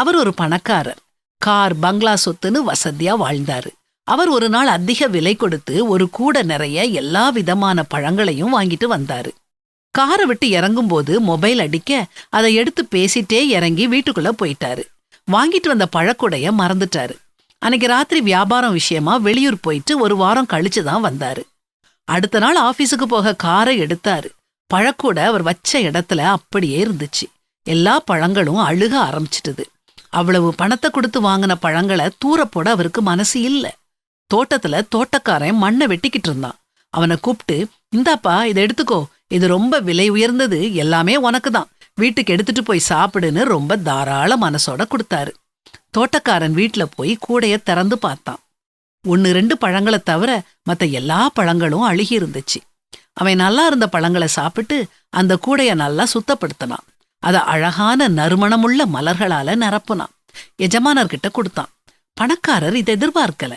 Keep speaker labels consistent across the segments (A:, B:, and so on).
A: அவர் ஒரு பணக்காரர். கார் பங்களா சொத்துன்னு வசதியா வாழ்ந்தாரு. அவர் ஒரு நாள் அதிக விலை கொடுத்து ஒரு கூட நிறைய எல்லா விதமான பழங்களையும் வாங்கிட்டு வந்தாரு. காரை விட்டு இறங்கும்போது மொபைல் அடிக்க அதை எடுத்து பேசிட்டே இறங்கி வீட்டுக்குள்ள போயிட்டாரு. வாங்கிட்டு வந்த பழக்கூடைய மறந்துட்டாரு. அன்னைக்கு ராத்திரி வியாபாரம் விஷயமா வெளியூர் போயிட்டு ஒரு வாரம் கழிச்சு தான் வந்தாரு. அடுத்த நாள் ஆபீஸுக்கு போக காரை எடுத்தாரு. பழக்கூட அவர் வச்ச இடத்துல அப்படியே இருந்துச்சு. எல்லா பழங்களும் அழுக ஆரம்பிச்சிட்டுது. அவ்வளவு பணத்தை கொடுத்து வாங்கின பழங்களை தூரப்போட அவருக்கு மனசு இல்லை. தோட்டத்துல தோட்டக்காரன் மண்ணை வெட்டிக்கிட்டு இருந்தான். அவனை கூப்பிட்டு இந்தாப்பா இதை எடுத்துக்கோ. இது ரொம்ப விலை உயர்ந்தது. எல்லாமே உனக்கு தான் வீட்டுக்கு எடுத்துட்டு போய் சாப்பிடுன்னு ரொம்ப தாராள மனசோட கொடுத்தாரு. தோட்டக்காரன் வீட்டில் போய் கூடைய திறந்து பார்த்தான். ஒன்னு ரெண்டு பழங்களை தவிர மற்ற எல்லா பழங்களும் அழுகி இருந்துச்சு. அவன் நல்லா இருந்த பழங்களை சாப்பிட்டு அந்த கூடைய நல்லா சுத்தப்படுத்தினான். அதை அழகான நறுமணமுள்ள மலர்களால நிரப்புனான். எஜமானர்கிட்ட கொடுத்தான். பணக்காரர் இதை எதிர்பார்க்கல.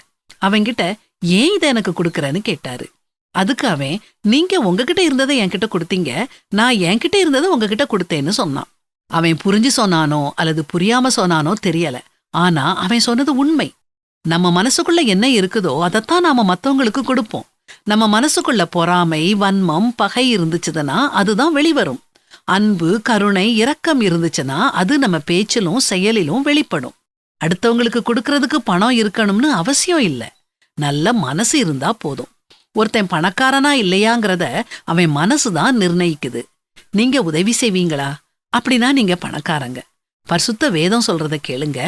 A: அவன்கிட்ட ஏன் இதை எனக்கு கொடுக்கறன்னு கேட்டாரு. அதுக்கு அவன் நீங்க உங்ககிட்ட இருந்ததை என்கிட்ட கொடுத்தீங்க. நான் என்கிட்ட இருந்ததை உங்ககிட்ட கொடுத்தேன்னு சொன்னான். அவன் புரிஞ்சு சொன்னானோ அல்லது புரியாம சொன்னானோ தெரியல. ஆனா அவன் சொன்னது உண்மை. நம்ம மனசுக்குள்ள என்ன இருக்குதோ அதைத்தான் நாம மத்தவங்களுக்கு கொடுப்போம். நம்ம மனசுக்குள்ள பொறாமை வன்மம் பகை இருந்துச்சுதுன்னா அதுதான் வெளிவரும். அன்பு கருணை இரக்கம் இருந்துச்சுன்னா அது நம்ம பேச்சிலும் செயலிலும் வெளிப்படும். அடுத்தவங்களுக்கு கொடுக்கறதுக்கு பணம் இருக்கணும்னு அவசியம் இல்லை. நல்ல மனசு இருந்தா போதும். ஒருத்தன் பணக்காரனா இல்லையாங்கிறத அவன் மனசு தான் நிர்ணயிக்குது. நீங்க உதவி செய்வீங்களா? அப்படின்னா நீங்க பணக்காரங்க. பரிசுத்த வேதம் சொல்றத கேளுங்க.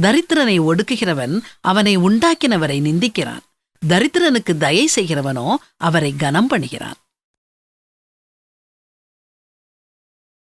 A: தரித்திரனை ஒடுக்குகிறவன் அவனை உண்டாக்கினவரை நிந்திக்கிறான். தரித்திரனுக்கு தயை செய்கிறவனோ அவரை கனம் பண்ணுகிறான்.